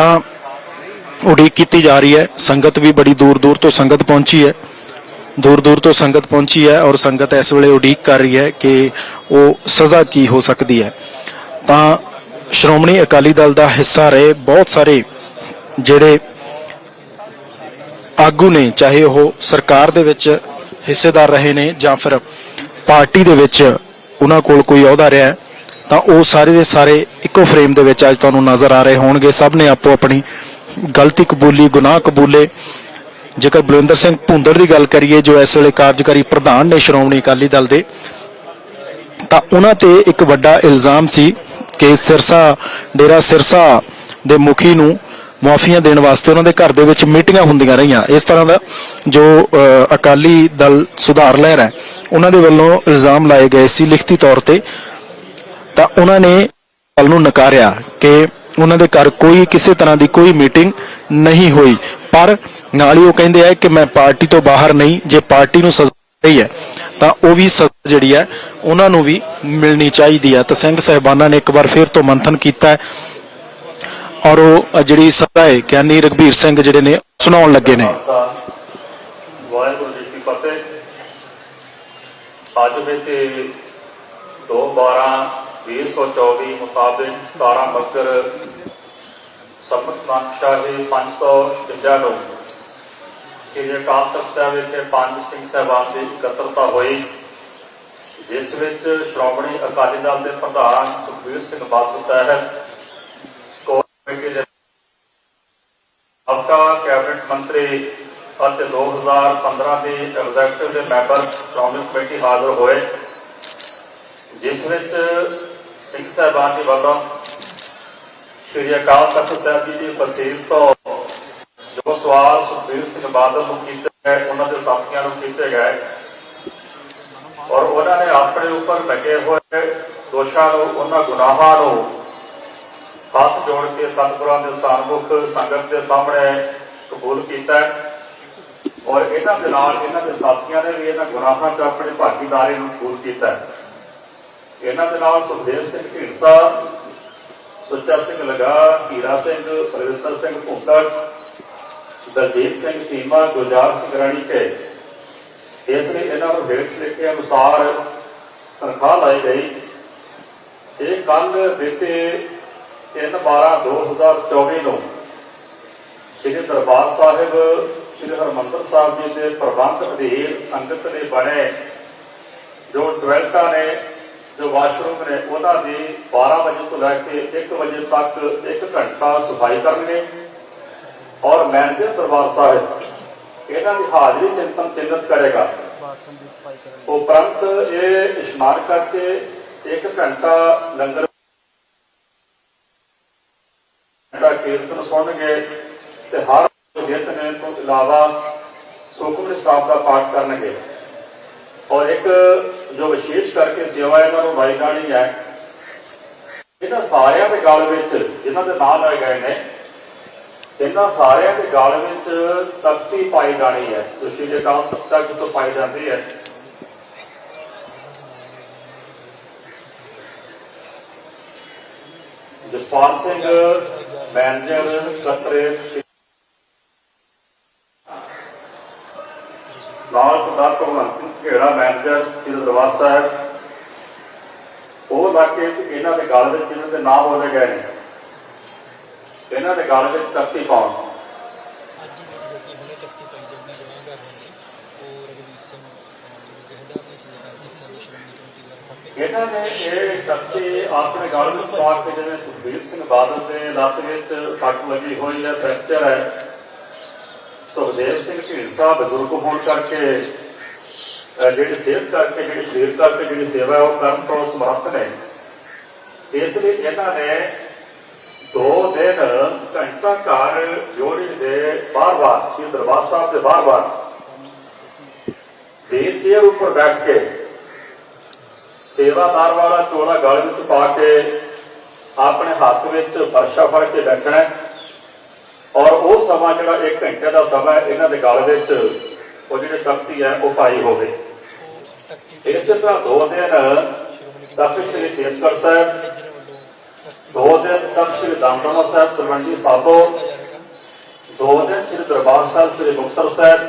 ਤਾਂ ਉਡੀਕ ਕੀਤੀ ਜਾ ਰਹੀ ਹੈ। ਸੰਗਤ ਵੀ ਬੜੀ ਦੂਰ ਦੂਰ ਤੋਂ ਸੰਗਤ ਪਹੁੰਚੀ ਹੈ। ਦੂਰ ਦੂਰ ਤੋਂ ਸੰਗਤ ਪਹੁੰਚੀ ਹੈ ਔਰ ਸੰਗਤ ਇਸ ਵੇਲੇ ਉਡੀਕ ਕਰ ਰਹੀ ਹੈ ਕਿ ਉਹ ਸਜ਼ਾ ਕੀ ਹੋ ਸਕਦੀ ਹੈ। ਤਾਂ ਸ਼੍ਰੋਮਣੀ ਅਕਾਲੀ ਦਲ ਦਾ ਹਿੱਸਾ ਰਹੇ ਬਹੁਤ ਸਾਰੇ ਜਿਹੜੇ ਆਗੂ ਨੇ ਚਾਹੇ ਉਹ ਸਰਕਾਰ ਦੇ ਵਿੱਚ ਹਿੱਸੇਦਾਰ ਰਹੇ ਨੇ ਜਾਂ ਫਿਰ ਪਾਰਟੀ ਦੇ ਵਿੱਚ ਉਹਨਾਂ ਕੋਲ ਕੋਈ ਅਹੁਦਾ ਰਿਹਾ ਹੈ, ਤਾਂ ਉਹ ਸਾਰੇ ਦੇ ਸਾਰੇ ਇੱਕੋ ਫਰੇਮ ਦੇ ਵਿੱਚ ਅੱਜ ਤੁਹਾਨੂੰ ਨਜ਼ਰ ਆ ਰਹੇ ਹੋਣਗੇ। ਸਭ ਨੇ ਆਪੋ ਆਪਣੀ ਗਲਤੀ ਕਬੂਲੀ, ਗੁਨਾਹ ਕਬੂਲੇ। ਜੇਕਰ ਬਲਵਿੰਦਰ ਸਿੰਘ ਭੁੰਦੜ ਦੀ ਗੱਲ ਕਰੀਏ, ਜੋ ਇਸ ਵੇਲੇ ਕਾਰਜਕਾਰੀ ਪ੍ਰਧਾਨ ਨੇ ਸ਼੍ਰੋਮਣੀ ਅਕਾਲੀ ਦਲ ਦੇ, ਤਾਂ ਉਹਨਾਂ ਤੇ ਇੱਕ ਵੱਡਾ ਇਲਜ਼ਾਮ ਸੀ ਕਿ ਸਿਰਸਾ, ਡੇਰਾ ਸਿਰਸਾ ਦੇ ਮੁਖੀ ਨੂੰ ਮਾਫੀਆਂ ਦੇਣ ਵਾਸਤੇ ਉਹਨਾਂ ਦੇ ਘਰ ਦੇ ਵਿੱਚ ਮੀਟਿੰਗਾਂ ਹੁੰਦੀਆਂ ਰਹੀਆਂ। ਇਸ ਤਰ੍ਹਾਂ ਦਾ ਜੋ ਅਕਾਲੀ ਦਲ ਸੁਧਾਰ ਲਹਿਰ ਹੈ, ਉਹਨਾਂ ਦੇ ਵੱਲੋਂ ਇਲਜ਼ਾਮ ਲਾਏ ਗਏ ਸੀ ਲਿਖਤੀ ਤੌਰ ਤੇ। ਤਾਂ ਉਹਨਾਂ ਨੇ ਗੱਲ ਨੂੰ ਨਕਾਰਿਆ ਕਿ ਉਹਨਾਂ ਦੇ ਘਰ ਕੋਈ ਕਿਸੇ ਤਰ੍ਹਾਂ ਦੀ ਕੋਈ ਮੀਟਿੰਗ ਨਹੀਂ ਹੋਈ। ਪਰ ਨਾਲ ਹੀ ਉਹ ਕਹਿੰਦੇ ਆ ਕਿ ਮੈਂ ਪਾਰਟੀ ਤੋਂ ਬਾਹਰ ਨਹੀਂ, ਜੇ ਪਾਰਟੀ ਨੂੰ ਸਜ਼ਾ ਰਹੀ ਹੈ, ਤਾਂ ਉਹ ਵੀ ਸਜ਼ਾ ਜਿਹੜੀ ਹੈ, ਉਹਨਾਂ ਨੂੰ ਵੀ ਮਿਲਣੀ ਚਾਹੀਦੀ ਹੈ। ਤਾਂ ਸਿੰਘ ਸਾਹਿਬਾਨਾਂ ਨੇ ਇੱਕ ਵਾਰ ਫਿਰ ਤੋਂ ਮੰਥਨ ਕੀਤਾ ਔਰ ਉਹ ਜਿਹੜੀ ਸਜ਼ਾ ਹੈ, ਗਿਆਨੀ ਰਗਵੀਰ ਸਿੰਘ ਜਿਹੜੇ ਨੇ ਸੁਣਾਉਣ ਲੱਗੇ ਨੇ। ਵਾਹਿਗੁਰੂ ਜੀ ਕੀ ਫਤਿਹ। ਅੱਜ ਵਿੱਚ 2 12 2024 ਮੁਤਾਬਿਕ 17 ਮੱਕਰ ਸੰਮਤ ਨਾਨਕਸ਼ਾਹੀ 556 ਨੂੰ ਸ੍ਰੀ ਅਕਾਲ ਤਖਤ ਸਾਹਿਬ ਵਿਖੇ ਪੰਜ ਸਿੰਘ ਸਾਹਿਬਾਨ ਦੀ ਇਕੱਤਰਤਾ ਹੋਈ, ਜਿਸ ਵਿੱਚ ਸ਼੍ਰੋਮਣੀ ਅਕਾਲੀ ਦਲ ਦੇ ਪ੍ਰਧਾਨ ਸੁਖਬੀਰ ਸਿੰਘ ਬਾਦਲ ਸਾਹਿਬ ਕੋਰ ਕਮੇਟੀ ਦੇ ਹਲਕਾ ਕੈਬਨਿਟ ਮੰਤਰੀ ਅਤੇ 2015 ਦੇ ਐਗਜ਼ੈਕਟਿਵ ਦੇ ਮੈਂਬਰ ਸ਼੍ਰੋਮਣੀ ਕਮੇਟੀ ਹਾਜ਼ਰ ਹੋਏ, ਜਿਸ ਵਿੱਚ ਸਿੰਘ ਸਾਹਿਬਾਨ ਦੇ ਵੱਲੋਂ ਸ਼੍ਰੀ ਅਕਾਲ ਤਖਤ ਸਾਹਿਬ ਜੀ ਦੀ ਫਸੀਲ ਤੋਂ ਜੋ ਸਵਾਲ ਸੁਖਬੀਰ ਸਿੰਘ ਬਾਦਲ ਨੂੰ ਕੀਤੇ ਗਏ, ਉਹਨਾਂ ਦੇ ਸਾਥੀਆਂ ਨੂੰ ਕੀਤੇ ਗਏ ਔਰ ਉਹਨਾਂ ਨੇ ਆਪਣੇ ਉੱਪਰ ਲੱਗੇ ਹੋਏ ਦੋਸ਼ਾਂ ਨੂੰ, ਉਹਨਾਂ ਗੁਨਾਹਾਂ ਨੂੰ ਹੱਥ ਜੋੜ ਕੇ ਸਤਿਗੁਰਾਂ ਦੇ ਸਾਨਮੁਖ ਸੰਗਤ ਦੇ ਸਾਹਮਣੇ ਕਬੂਲ ਕੀਤਾ ਔਰ ਇਹਨਾਂ ਦੇ ਨਾਲ ਇਹਨਾਂ ਦੇ ਸਾਥੀਆਂ ਨੇ ਵੀ ਇਹਨਾਂ ਗੁਨਾਹਾਂ 'ਚ ਆਪਣੀ ਭਾਗੀਦਾਰੀ ਨੂੰ ਕਬੂਲ ਕੀਤਾ ਹੈ। ਇਹਨਾਂ ਦੇ ਨਾਲ ਸੁਖਦੇਵ ਸਿੰਘ ਢੀਂਡਸਾ, ਸੁੱਚਾ ਸਿੰਘ ਲਗਾ, ਹੀਰਾ ਸਿੰਘ, ਪ੍ਰਵਿੰਦਰ ਸਿੰਘ ਭੁੱਕੜ ਦਲਜੀਤ ਸਿੰਘ ਚੀਮਾ, ਗੁਲਜ਼ਾਰ ਸਿੰਘ ਰਾਣੀ ਤੇ ਇਸ ਲਈ ਇਹਨਾਂ ਨੂੰ ਹੇਠ ਲਿਖੇ ਅਨੁਸਾਰ ਤਨਖਾਹ ਲਾਈ ਗਈ। ਇਹ ਕੱਲ ਬੀਤੇ 3/12/2024 ਨੂੰ ਸ੍ਰੀ ਦਰਬਾਰ ਸਾਹਿਬ, ਸ੍ਰੀ ਹਰਮੰਦਰ ਸਾਹਿਬ ਜੀ ਦੇ ਪ੍ਰਬੰਧ ਅਧੀਨ ਸੰਗਤ ਦੇ ਬਣੇ ਜੋ ਟੋਇਲਟਾਂ ਨੇ ਜੋ ਵਾਸ਼ਰੂਮ ਨੇ, ਉਹਨਾਂ ਦੀ 12 ਵਜੇ ਤੋਂ ਲੈ ਕੇ 1 ਵਜੇ ਤੱਕ 1 ਘੰਟਾ ਸਫ਼ਾਈ ਕਰਨਗੇ ਔਰ ਮੈਨੇਜਰ ਦਰਬਾਰ ਸਾਹਿਬ, ਇਹਨਾਂ ਦੀ ਹਾਜ਼ਰੀ ਚਿੰਤਨ ਚਿੰਨਤ ਕਰੇਗਾ। ਉਪਰੰਤ ਇਹ ਇਸ਼ਨਾਨ ਕਰਕੇ 1 ਘੰਟਾ ਲੰਗਰ ਦਾ ਕੀਰਤਨ ਸੁਣਨਗੇ ਤੇ ਹਰ ਨਿਤਨੇਮ ਤੋਂ ਇਲਾਵਾ ਸੁਖਮਨੀ ਸਾਹਿਬ ਦਾ ਪਾਠ ਕਰਨਗੇ। ਔਰ ਇੱਕ ਜੋ ਵਿਸ਼ੇਸ਼ ਕਰਕੇ ਸੇਵਾ ਇਹਨਾਂ ਨੂੰ ਵਾਈ ਹੈ, ਇਹਨਾਂ ਸਾਰਿਆਂ ਦੇ ਗਲ ਵਿੱਚ, ਜਿਨ੍ਹਾਂ ਦੇ ਨਾਮ ਲਏ ਗਏ ਨੇ, ਇਹਨਾਂ ਸਾਰਿਆਂ ਦੇ ਗਲ ਵਿੱਚ ਤਖਤੀ ਪਾਈ ਜਾਣੀ ਹੈ। ਜੋ ਸ਼੍ਰੀ ਅਕਾਲ ਤਖਤ ਸਾਹਿਬ ਤੋਂ ਪਾਈ ਜਾਂਦੀ ਹੈ। ਜਸਪਾਲ ਸਿੰਘ ਮੈਨੇਜਰ ਸਕੱਤਰੇਤ ਲਾਲ ਸਰਦਾਰ ਭਗਵੰਤ ਸਿੰਘ ਘੇੜਾ ਮੈਨੇਜਰ ਸ੍ਰੀ ਦਰਬਾਰ ਸਾਹਿਬ। ਉਹ ਇਲਾਕੇ 'ਚ ਇਹਨਾਂ ਦੇ ਗਲ ਵਿੱਚ ਇਹਨਾਂ ਦੇ ਨਾਮ ਬੋਲੇ ਗਏ ਨੇ। ਇਹਨਾਂ ਦੇ ਗਲ ਵਿੱਚ ਤਖਤੀ ਪਾਉਣ। ਜਿਹੜੇ ਇਹਨਾਂ ਨੇ ਇਹ ਤਖਤੀ ਆਪਣੇ ਗਲ ਵਿੱਚ ਪਾ ਕੇ ਜਿਵੇਂ ਸੁਖਬੀਰ ਸਿੰਘ ਬਾਦਲ ਦੇ ਲੱਤ ਵਿੱਚ ਸੱਟ ਲੱਗੀ ਹੋਈ ਹੈ ਫ੍ਰੈਕਚਰ ਹੈ। ਸੁਖਦੇਵ ਸਿੰਘ ਢੀਂਡਸਾ ਬਜ਼ੁਰਗ ਹੋਣ ਕਰਕੇ ਜਿਹੜੀ ਸਿਹਤ ਕਰਕੇ, ਜਿਹੜੀ ਸਰੀਰ ਕਰਕੇ ਜਿਹੜੀ ਸੇਵਾ ਉਹ ਕਰਨ ਤੋਂ ਸਮਰੱਥ ਨੇ। ਇਸ ਲਈ ਇਹਨਾਂ ਨੇ ਦੋ ਦਿਨ ਘੰਟਾ ਘਰ ਜੋੜੀ ਦੇ ਬਾਰ-ਬਾਰ ਸ਼੍ਰੀ ਦਰਬਾਰ ਸਾਹਿਬ ਦੇ ਬਾਰ-ਬਾਰ ਦੇਰ ਚੇਅਰ ਉੱਪਰ ਬੈਠ ਕੇ ਸੇਵਾਦਾਰ ਵਾਲਾ ਚੋਲਾ ਗਲ ਵਿੱਚ ਪਾ ਕੇ ਆਪਣੇ ਹੱਥ ਵਿੱਚ ਫਰਸ਼ਾ ਫੜ ਕੇ ਬੈਠਣਾ ਔਰ ਉਹ ਸਮਾਂ ਜਿਹੜਾ 1 ਘੰਟੇ ਦਾ ਸਮਾਂ ਇਹਨਾਂ ਦੇ ਗਲ ਵਿੱਚ ਉਹ ਜਿਹੜੇ ਤਖਤੀ ਹੈ, ਉਹ ਪਾਈ ਹੋਵੇ। ਇਸੇ ਤਰ੍ਹਾਂ ਦੋ ਦਿਨ ਤਖਤ ਸ੍ਰੀ ਕੇਸਗੜ੍ਹ ਸਾਹਿਬ, ਦੋ ਦਿਨ ਤਖਤ ਸ੍ਰੀ ਦਮਦਮਾ ਸਾਹਿਬ, ਤਲਵੰਡੀ ਸਾਬੋ, ਦੋ ਦਿਨ ਸ੍ਰੀ ਦਰਬਾਰ ਸਾਹਿਬ, ਸ੍ਰੀ ਮੁਕਤਸਰ ਸਾਹਿਬ,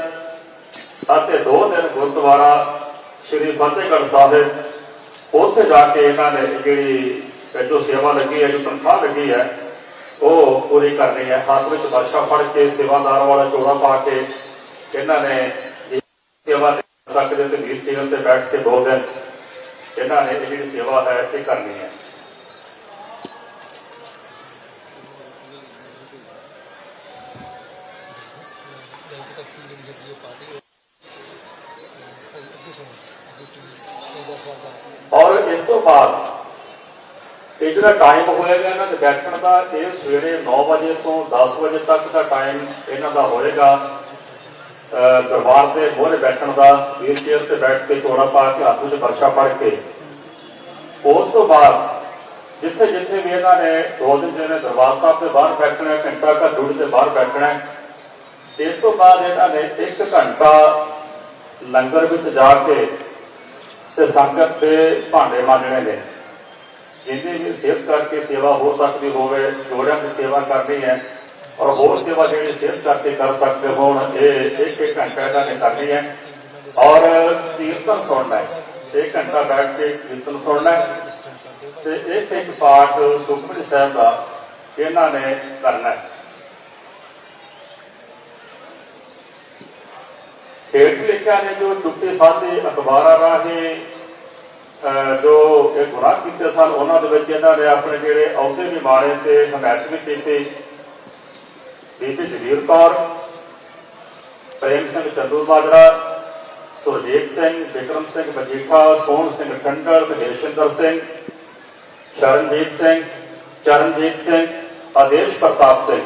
ਅਤੇ ਦੋ ਦਿਨ ਗੁਰਦੁਆਰਾ ਸ੍ਰੀ ਫਤਿਹਗੜ੍ਹ ਸਾਹਿਬ। ਉੱਥੇ ਜਾ ਕੇ ਇਹਨਾਂ ਨੇ ਜਿਹੜੀ ਜੋ ਸੇਵਾ ਲੱਗੀ ਹੈ, ਜੋ ਤਨਖਾਹ ਲੱਗੀ ਹੈ ਉਹ ਪੂਰੀ ਕਰਨੀ ਹੈ। ਹੱਥ ਵਿੱਚ ਵਰਸ਼ਾ ਫੜ ਕੇ ਸੇਵਾਦਾਰ ਵਾਲਾ ਚੋੜਾ ਪਾ ਕੇ ਇਹਨਾਂ ਨੇ ਸੇਵਾ ਦੇ ਸਕਦੇ ਤੇ ਵੀਰ ਚੇਅਰ ਤੇ ਬੈਠ ਕੇ ਦੋ ਦਿਨ ਇਹਨਾਂ ਨੇ ਇਹ ਜਿਹੜੀ ਸੇਵਾ ਹੈ ਇਹ ਕਰਨੀ ਹੈ। ਔਰ ਇਸ ਤੋਂ ਬਾਅਦ ਇਹ ਜਿਹੜਾ ਟਾਈਮ ਹੋਏਗਾ ਇਹਨਾਂ ਦੇ ਬੈਠਣ ਦਾ, ਇਹ ਸਵੇਰੇ 9 ਵਜੇ ਤੋਂ 10 ਵਜੇ ਤੱਕ ਦਾ ਟਾਈਮ ਇਹਨਾਂ ਦਾ ਹੋਏਗਾ। ਦਰਬਾਰ ਦੇ ਮੋਹਰੇ ਬੈਠਣ ਦਾ ਵੀਲ ਚੇਅਰ ਤੇ ਬੈਠ ਕੇ ਚੋੜਾ ਪਾ ਕੇ ਹੱਥ 'ਚ ਵਰਸ਼ਾ ਫੜ ਕੇ। ਉਸ ਤੋਂ ਬਾਅਦ ਜਿੱਥੇ ਜਿੱਥੇ ਵੀ ਇਹਨਾਂ ਨੇ ਦੋ ਦਿਨ ਜਿਹੜੇ ਦਰਬਾਰ ਸਾਹਿਬ ਦੇ ਬਾਹਰ ਬੈਠਣਾ, ਘੰਟਾ ਘਰ ਡੂੜ ਦੇ ਬਾਹਰ ਬੈਠਣਾ, ਇਸ ਤੋਂ ਬਾਅਦ ਇਹਨਾਂ ਨੇ 1 ਘੰਟਾ ਲੰਗਰ ਵਿੱਚ ਜਾ ਕੇ ਤੇ ਸੰਗਤ ਦੇ ਭਾਂਡੇ ਮਾਂਜਣੇ ਨੇ। ਜਿੰਨੀ ਵੀ ਸਿਹਤ ਕਰਕੇ ਸੇਵਾ ਹੋ ਸਕਦੀ ਹੋਵੇ ਜੋੜਿਆਂ ਦੀ ਸੇਵਾ ਕਰਨੀ ਹੈ, ਔਰ ਹੋਰ ਸੇਵਾ ਜਿਹੜੀ ਸਿਹਤ ਕਰਕੇ ਕਰ ਸਕਦੇ ਹੋਣ, ਇਹ ਇੱਕ ਇੱਕ ਘੰਟਾ ਇਹਨਾਂ ਨੇ ਕਰਨੀ ਹੈ। ਔਰ ਕੀਰਤਨ ਸੁਣਨਾ ਹੈ। ਇੱਕ ਘੰਟਾ ਬੈਠ ਕੇ ਕੀਰਤਨ ਸੁਣਨਾ ਹੈ। ਤੇ ਇੱਕ ਇੱਕ ਪਾਠ ਸੁਖਮਨੀ ਸਾਹਿਬ ਦਾ ਇਹਨਾਂ ਨੇ ਕਰਨਾ ਹੈ। ਹੇਠ ਲਿਖਿਆ ਨੇ ਜੋ ਚੁੱਪੇ ਸਾਧੇ ਅਖਬਾਰਾਂ ਰਾਹੀਂ ਜੋ ਇਹ ਗੁਨਾਹ ਕੀਤੇ ਸਨ, ਉਹਨਾਂ ਦੇ ਵਿੱਚ ਇਹਨਾਂ ਨੇ ਆਪਣੇ ਜਿਹੜੇ ਅਹੁਦੇ ਵੀ ਮਾਰੇ ਤੇ ਹਮਾਇਤ ਵੀ ਕੀਤੀ। ਬੀਬੀ ਜਗੀਰ ਕੌਰ, ਪ੍ਰੇਮ ਸਿੰਘ ਚੰਦੂ ਮਾਜਰਾ ਸੁਰਜੀਤ ਸਿੰਘ, ਵਿਕਰਮ ਸਿੰਘ ਮਜੀਠਾ, ਸੋਹਣ ਸਿੰਘ ਠੰਡਲ ਮਹੇਸ਼ਿੰਦਰ ਸਿੰਘ, ਸ਼ਰਨਜੀਤ ਸਿੰਘ, ਚਰਨਜੀਤ ਸਿੰਘ, ਆਦੇਸ਼ ਪ੍ਰਤਾਪ ਸਿੰਘ।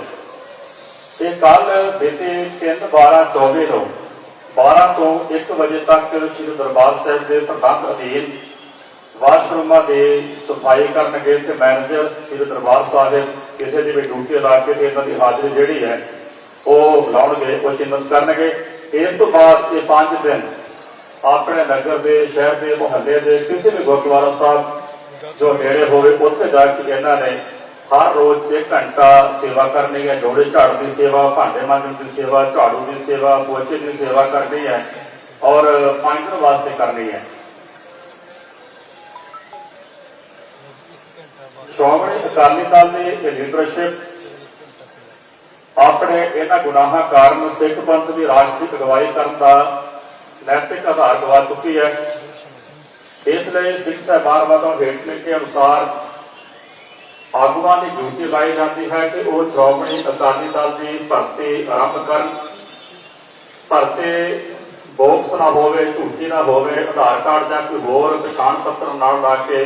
ਇਹ ਕੱਲ ਬੀਤੇ 3 12 24 ਨੂੰ 12 ਤੋਂ 1 ਵਜੇ ਤੱਕ ਸ੍ਰੀ ਦਰਬਾਰ ਸਾਹਿਬ ਦੇ ਪ੍ਰਬੰਧ ਅਧੀਨ ਵਾਸ਼ਰੂਮਾਂ ਦੀ ਸਫ਼ਾਈ ਕਰਨਗੇ ਤੇ ਮੈਨੇਜਰ ਸ੍ਰੀ ਦਰਬਾਰ ਸਾਹਿਬ ਕਿਸੇ ਦੀ ਵੀ ਡਿਊਟੀ ਲਾ ਕੇ ਤੇ ਇਹਨਾਂ ਦੀ ਹਾਜ਼ਰੀ ਜਿਹੜੀ ਹੈ, ਉਹ ਲਾਉਣਗੇ, ਉਹ ਚਿੰਨਤ ਕਰਨਗੇ। ਇਸ ਤੋਂ ਬਾਅਦ ਇਹ 5 ਦਿਨ ਆਪਣੇ ਨਗਰ ਦੇ, ਸ਼ਹਿਰ ਦੇ, ਮੁਹੱਲੇ ਦੇ ਕਿਸੇ ਵੀ ਗੁਰਦੁਆਰਾ ਸਾਹਿਬ ਜੋ ਨੇੜੇ ਹੋਵੇ, ਉੱਥੇ ਜਾ ਕੇ ਇਹਨਾਂ ਨੇ ਹਰ ਰੋਜ਼ 1 ਘੰਟਾ ਸੇਵਾ ਕਰਨੀ ਹੈ। ਜੋੜੇ ਝਾੜਨ ਦੀ ਸੇਵਾ, ਭਾਂਡੇ ਮਾਂਜਣ ਦੀ ਸੇਵਾ, ਝਾੜੂ ਦੀ ਸੇਵਾ, ਪੋਚੇ ਦੀ ਸੇਵਾ ਕਰਨੀ ਹੈ ਔਰ ਪੰਜ ਵਾਸਤੇ ਕਰਨੀ ਹੈ। ਸ਼੍ਰੋਮਣੀ ਅਕਾਲੀ ਦਲ ਦੀ ਲੀਡਰਸ਼ਿਪ ਆਪਣੇ ਇਹਨਾਂ ਗੁਨਾਹਾਂ ਕਾਰਨ ਸਿੱਖ ਪੰਥ ਦੀ ਰਾਜਸੀ ਅਗਵਾਈ ਕਰਨ ਦਾ ਨੈਤਿਕ ਆਧਾਰ ਗਵਾ ਚੁੱਕੀ ਹੈ। ਇਸ ਲਈ ਸਿੱਖ ਸਾਹਿਬਾਨ ਵੱਲੋਂ ਹੇਠ ਲਿਖੇ ਅਨੁਸਾਰ ਆਗੂਆਂ ਦੀ ਡਿਊਟੀ ਲਾਈ ਜਾਂਦੀ ਹੈ ਕਿ ਉਹ ਸ਼੍ਰੋਮਣੀ ਅਕਾਲੀ ਦਲ ਦੀ ਭਰਤੀ ਆਰੰਭ ਕਰਨ। ਭਰਤੀ ਬੋਕਸ ਨਾ ਹੋਵੇ, ਝੂਠੀ ਨਾ ਹੋਵੇ, ਆਧਾਰ ਕਾਰਡ ਜਾਂ ਕੋਈ ਹੋਰ ਪਛਾਣ ਪੱਤਰ ਨਾਲ ਲਾ ਕੇ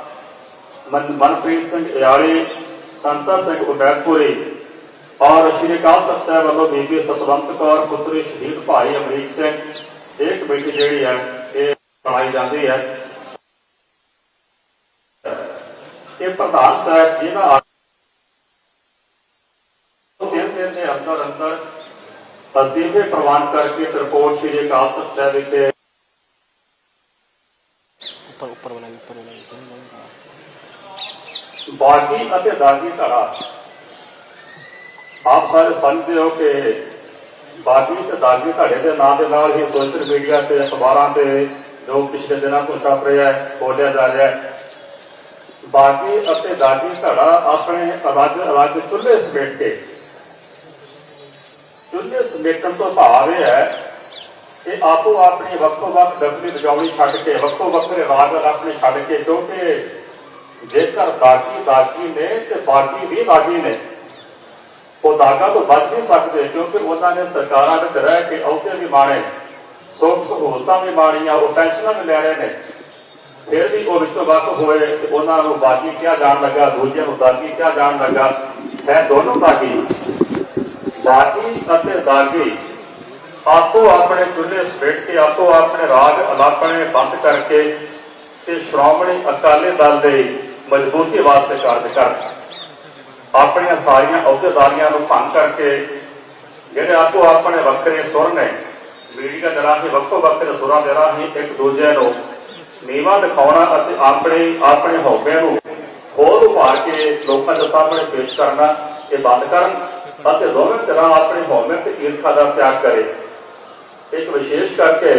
ਮਨਪ੍ਰੀਤ ਸਿੰਘ ਇਆਲੀ ਸੰਤਾ ਸਿੰਘ ਉਦੈਪੁਰੀ ਔਰ ਸ਼੍ਰੀ ਅਕਾਲ ਤਖਤ ਸਾਹਿਬ ਵੱਲੋਂ ਬੀਬੀ ਸਤਵੰਤ ਕੌਰ, ਪੁੱਤਰੀ ਸ਼ਹੀਦ ਭਾਈ ਅਮਰੀਕ ਸਿੰਘ, ਇਹ ਕਮੇਟੀ ਜਿਹੜੀ ਹੈ, ਇਹ ਬਣਾਈ ਜਾਂਦੀ ਹੈ। ਇਹ ਪ੍ਰਧਾਨ ਸਾਹਿਬ ਜਿਹਨਾਂ ਦੇ ਅੰਦਰ ਅੰਦਰ ਤਸਦੀਫੇ ਪ੍ਰਵਾਨ ਕਰਕੇ ਤੇ ਸ਼੍ਰੀ ਅਕਾਲ ਤਖਤ ਸਾਹਿਬ ਵਿਖੇ ਬਾਗੀ ਅਤੇ ਦਾਗੀ ਧੜਾ ਆਪ ਸਾਰੇ ਸਮਝਦੇ ਹੋ ਕਿ ਬਾਗੀ ਤੇ ਦਾਗੀ ਧੜੇ ਦੇ ਨਾਂ ਦੇ ਨਾਲ ਹੀ ਸੋਸ਼ਲ ਮੀਡੀਆ ਤੇ ਅਖਬਾਰਾਂ ਤੇ ਜੋ ਪਿਛਲੇ ਦਿਨਾਂ ਤੋਂ ਛਪ ਰਿਹਾ ਹੈ, ਬੋਲਿਆ ਜਾ ਰਿਹਾ ਹੈ। ਬਾਗੀ ਅਤੇ ਦਾਗੀ ਧੜਾ ਆਪਣੇ ਅਲੱਗ ਅਲੱਗ ਚੁੱਲ੍ਹੇ ਸਮੇਟ ਕੇ। ਚੁੱਲ੍ਹੇ ਸਮੇਟਣ ਤੋਂ ਭਾਵ ਇਹ ਹੈ ਕਿ ਆਪੋ ਆਪਣੀ ਵੱਖੋ ਵੱਖ ਡਬਲੀ ਵਜਾਉਣੀ ਛੱਡ ਕੇ ਵੱਖੋ ਵੱਖਰੇ ਰਾਗ ਆਪਣੇ ਛੱਡ ਕੇ, ਕਿਉਂਕਿ ਜੇਕਰ ਦਾਗੀ ਦਾਗੀ ਨੇ ਤੇ ਬਾਗੀ ਵੀ ਦਾਗੀ ਨੇ, ਉਹ ਦਾਗਾ ਤੋਂ ਬਚ ਨਹੀਂ ਸਕਦੇ ਕਿਉਂਕਿ ਉਹਨਾਂ ਨੇ ਸਰਕਾਰਾਂ ਵਿੱਚ ਰਹਿ ਕੇ ਅਹੁਦੇ ਵੀ ਮਾਣੇ, ਸੁੱਖ ਸਹੂਲਤਾਂ ਵੀ ਮਾਣੀਆਂ, ਉਹ ਪੈਨਸ਼ਨਾਂ ਵੀ ਲੈ ਰਹੇ ਨੇ। ਫਿਰ ਵੀ ਉਹ ਵਿੱਚੋਂ ਵੱਖ ਹੋਏ ਤੇ ਉਹਨਾਂ ਨੂੰ ਬਾਗੀ ਕਿਹਾ ਜਾਣ ਲੱਗਾ, ਦੂਜਿਆਂ ਨੂੰ ਦਾਗੀ ਕਿਹਾ ਜਾਣ ਲੱਗਾ। ਹੈ ਦੋਨੋਂ ਦਾਗੀ ਦਾਗੀ ਅਤੇ ਦਾਗੀ। ਆਪੋ ਆਪਣੇ ਚੁੱਲ੍ਹੇ ਸਮੇਟ ਕੇ, ਆਪੋ ਆਪਣੇ ਰਾਗ ਅਲਾਪਣੇ ਬੰਦ ਕਰਕੇ ਤੇ ਸ਼੍ਰੋਮਣੀ ਅਕਾਲੀ ਦਲ ਦੇ ਮਜ਼ਬੂਤੀ ਵਾਸਤੇ ਕਾਰਜ ਕਰਨ। ਆਪਣੀਆਂ ਸਾਰੀਆਂ ਅਹੁਦੇਦਾਰੀਆਂ ਨੂੰ ਭੰਗ ਕਰਕੇ ਜਿਹੜੇ ਆਪੋ ਆਪਣੇ ਵੱਖਰੇ ਸੁਰ ਨੇ ਮੀਡੀਆ ਦੇ ਰਾਹੀਂ ਵੱਖੋ ਵੱਖਰੇ ਸੁਰਾਂ ਦੇ ਰਾਹੀਂ ਇੱਕ ਦੂਜੇ ਨੂੰ ਨੀਵਾ ਦਿਖਾਉਣਾ ਅਤੇ ਆਪਣੇ ਆਪਣੇ ਹੌਬੇ ਨੂੰ ਹੋਰ ਉਭਾਰ ਕੇ ਲੋਕਾਂ ਦੇ ਸਾਹਮਣੇ ਪੇਸ਼ ਕਰਨਾ, ਇਹ ਬੰਦ ਕਰਨ ਅਤੇ ਦੋਵੇਂ ਤਰ੍ਹਾਂ ਆਪਣੇ ਹਉਮੈ ਤੇ ਈਰਖਾ ਦਾ ਤਿਆਗ ਕਰੇ। ਇੱਕ ਵਿਸ਼ੇਸ਼ ਕਰਕੇ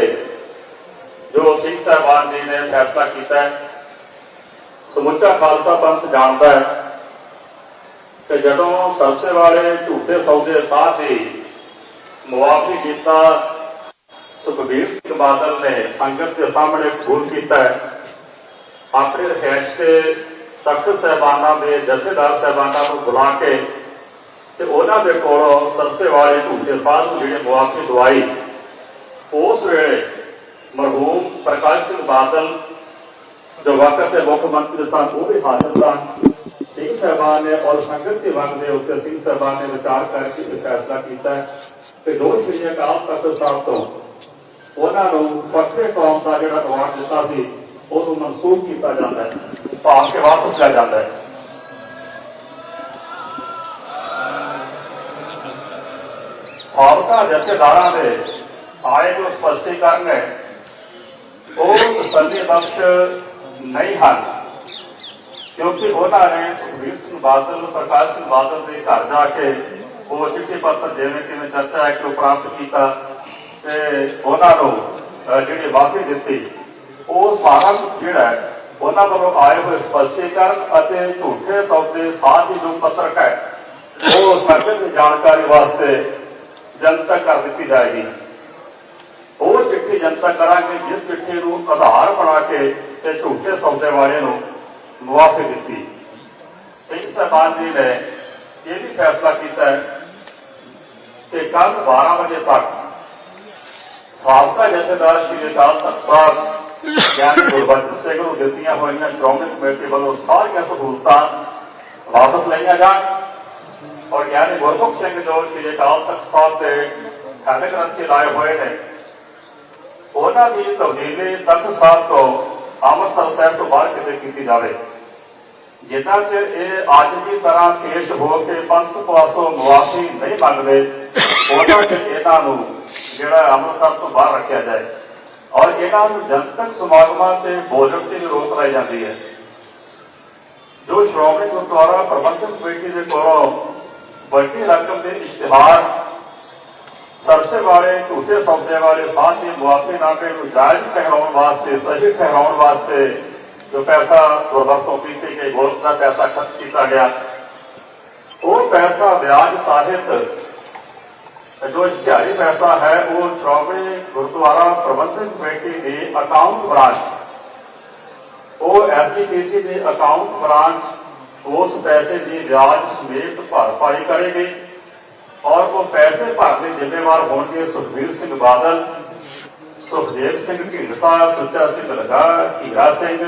ਜੋ ਸਿੰਘ ਸਾਹਿਬਾਨ ਜੀ ਨੇ ਫੈਸਲਾ ਕੀਤਾ ਹੈ ਸਮੁੱਚਾ ਖਾਲਸਾ ਪੰਥ ਜਾਣਦਾ ਹੈ ਕਿ ਜਦੋਂ ਸਰਸੇ ਵਾਲੇ ਝੂਠੇ ਸੌਦੇ ਸਾਧ ਦੀ ਮੁਆਫੀ ਕੀਤਾ, ਸੁਖਬੀਰ ਸਿੰਘ ਬਾਦਲ ਨੇ ਸੰਗਤ ਦੇ ਸਾਹਮਣੇ ਕਬੂਲ ਕੀਤਾ ਆਪਣੇ ਰਹਿਸ਼ ਤੇ ਤਖਤ ਸਹਿਬਾਨਾਂ ਦੇ ਜਥੇਦਾਰ ਸਹਿਬਾਨਾਂ ਨੂੰ ਬੁਲਾ ਕੇ ਤੇ ਉਹਨਾਂ ਦੇ ਕੋਲੋਂ ਸਰਸੇ ਵਾਲੇ ਝੂਠੇ ਸਾਧ ਨੂੰ ਜਿਹੜੇ ਮੁਆਫੀ ਦਵਾਈ ਉਸ ਵੇਲੇ ਮਰਹੂਮ ਪ੍ਰਕਾਸ਼ ਸਿੰਘ ਬਾਦਲ ਜੋ ਵਕਤ ਦੇ ਮੁੱਖ ਮੰਤਰੀ ਸਨ ਉਹ ਵੀ ਹਾਜ਼ਰ ਸਨ ਸਿੰਘ ਸਾਹਿਬਾਨ ਨੇ ਔਰ ਸੰਗਤ ਦੇ ਵੰਡ ਦੇ ਉੱਤੇ ਸਿੰਘ ਸਾਹਿਬਾਨ ਨੇ ਵਿਚਾਰ ਕਰਕੇ ਇਹ ਫੈਸਲਾ ਕੀਤਾ ਕਿ ਦੋ ਸ਼੍ਰੀ ਅਕਾਲ ਤਖਤ ਸਾਹਿਬ ਤੋਂ ਉਹਨਾਂ ਨੂੰ ਪੱਕੇ ਕੌਮ ਦਾ ਜਿਹੜਾ ਅਵਾਰਡ ਦਿੱਤਾ ਸੀ, ਉਹਨੂੰ ਮਨਸੂਖ ਕੀਤਾ ਜਾਂਦਾ ਹੈ ਭਾਵ ਕੇ ਵਾਪਸ ਲਿਆ ਜਾਂਦਾ ਹੈ। ਸਾਬਕਾ ਜਥੇਦਾਰਾਂ ਦੇ ਆਏ ਜੋ ਸਪਸ਼ਟੀਕਰਨ ਹੈ, ਉਹ ਤਸੱਲੀ ਬਖਸ਼ ਨਹੀਂ ਹਨ ਕਿਉਂਕਿ ਉਹਨਾਂ ਨੇ ਸੁਖਬੀਰ ਸਿੰਘ ਬਾਦਲ ਪ੍ਰਕਾਸ਼ ਸਿੰਘ ਬਾਦਲ ਦੇ ਘਰ ਜਾ ਕੇ ਉਹ ਚਿੱਠੀ ਪੱਤਰ ਜਿਵੇਂ ਕਿਵੇਂ ਚਰਚਾ ਹੈ ਕਿ ਉਹ ਪ੍ਰਾਪਤ ਕੀਤਾ ਤੇ ਉਹਨਾਂ ਨੂੰ ਜਿਹੜੀ ਮਾਫੀ ਦਿੱਤੀ, ਉਹ ਸਾਰਾ ਜਿਹੜਾ ਉਹਨਾਂ ਵੱਲੋਂ ਆਏ ਹੋਏ ਸਪਸ਼ਟੀਕਰਨ ਅਤੇ ਝੂਠੇ ਸੌਦੇ ਸਾਧ ਦੀ ਜੋ ਪੱਤਰਕ ਹੈ, ਉਹ ਸੰਗਤ ਦੀ ਜਾਣਕਾਰੀ ਵਾਸਤੇ ਜਨਤਕ ਕਰ ਦਿੱਤੀ ਜਾਏਗੀ। ਉਹ ਚਿੱਠੀ ਜਨਤਾ ਕਰਾਂਗੇ, ਜਿਸ ਚਿੱਠੀ ਨੂੰ ਆਧਾਰ ਬਣਾ ਕੇ ਤੇ ਝੂਠੇ ਸੌਦੇ ਵਾਲੇ ਨੂੰ ਮੁਆਫੀ ਦਿੱਤੀ। ਸਿੰਘ ਸਾਹਿਬਾਨ ਜੀ ਨੇ ਇਹ ਵੀ ਫੈਸਲਾ ਕੀਤਾ ਕਿ ਕੱਲ 12 ਵਜੇ ਤੱਕ ਸਾਬਕਾ ਜਥੇਦਾਰ ਸ਼੍ਰੀ ਅਕਾਲ ਤਖਤ ਸਾਹਿਬ, ਗਿਆਨੀ ਗੁਰਬਚਨ ਸਿੰਘ ਨੂੰ ਦਿੱਤੀਆਂ ਹੋਈਆਂ ਸ਼੍ਰੋਮਣੀ ਕਮੇਟੀ ਵੱਲੋਂ ਸਾਰੀਆਂ ਸਹੂਲਤਾਂ ਵਾਪਸ ਲਈਆਂ ਜਾਣ ਔਰ ਗਿਆਨੀ ਗੁਰਮੁਖ ਸਿੰਘ ਜੋ ਸ਼੍ਰੀ ਅਕਾਲ ਤਖਤ ਸਾਹਿਬ ਦੇ ਖੰਡ ਗ੍ਰੰਥੀ ਲਾਏ ਹੋਏ ਨੇ, ਉਹਨਾਂ ਦੀ ਤਬਦੀਲੀ ਤਖਤ ਸਾਹਿਬ ਤੋਂ ਅੰਮ੍ਰਿਤਸਰ ਸਾਹਿਬ ਤੋਂ ਬਾਹਰ ਕਿਤੇ ਕੀਤੀ ਜਾਵੇ। ਜਿੱਦਾਂ ਚ ਇਹ ਅੱਜ ਦੀ ਤਰ੍ਹਾਂ ਪੇਸ਼ ਹੋ ਕੇ ਪੰਥ ਪਾਸੋਂ ਮੁਆਫੀ ਨਹੀਂ ਮੰਗਦੇ, ਉਹਨਾਂ ਚ ਇਹਨਾਂ ਨੂੰ ਜਿਹੜਾ ਅੰਮ੍ਰਿਤਸਰ ਤੋਂ ਬਾਹਰ ਰੱਖਿਆ ਜਾਏ। ਔਰ ਇਹਨਾਂ ਨੂੰ ਜਨਤਕ ਸਮਾਗਮਾਂ ਤੇ ਬੋਲਣ ਤੇ ਵੀ ਰੋਕ ਲਾਈ ਜਾਂਦੀ ਹੈ। ਜੋ ਸ਼੍ਰੋਮਣੀ ਗੁਰਦੁਆਰਾ ਪ੍ਰਬੰਧਕ ਕਮੇਟੀ ਦੇ ਕੋਲੋਂ ਵੱਡੀ ਰਕਮ ਦੇ ਇਸ਼ਤਿਹਾਰ ਸਰਸੇ ਵਾਲੇ, ਝੂਠੇ ਸੌਦੇ ਵਾਲੇ ਸਾਧ ਦੀ ਮੁਆਫੀ ਨਾਮੇ ਨੂੰ ਜਾਇਜ਼ ਠਹਿਰਾਉਣ ਵਾਸਤੇ, ਸਹੀ ਠਹਿਰਾਉਣ ਵਾਸਤੇ ਜੋ ਪੈਸਾ ਵਰਤੋਂ ਕੀਤੀ ਗਈ ਗੋਲਕ ਦਾ ਪੈਸਾ ਖਰਚ ਕੀਤਾ ਗਿਆ। ਉਹ ਪੈਸਾ ਵਿਆਜ ਸਾਹਿਤ ਜੋ ਇਸ਼ਤਿਹਾਰੀ ਪੈਸਾ ਹੈ, ਉਹ ਸ਼੍ਰੋਮਣੀ ਗੁਰਦੁਆਰਾ ਪ੍ਰਬੰਧਕ ਕਮੇਟੀ ਦੇ ਅਕਾਊਂਟ ਬ੍ਰਾਂਚ ਉਹ ਐਸਜੀਪੀਸੀ ਦੇ ਅਕਾਊਂਟ ਬ੍ਰਾਂਚ ਉਸ ਪੈਸੇ ਦੀ ਵਿਆਜ ਸਮੇਤ ਭਰਪਾਈ ਕਰੇਗੀ। ਔਰ ਉਹ ਪੈਸੇ ਭਰਨ ਦੇ ਜ਼ਿੰਮੇਵਾਰ ਹੋਣਗੇ ਸੁਖਬੀਰ ਸਿੰਘ ਬਾਦਲ, ਸੁਖਦੇਵ ਸਿੰਘ ਢੀਂਡਸਾ, ਸੁੱਚਾ ਸਿੰਘ ਲਗਾ ਹੀਰਾ ਸਿੰਘ,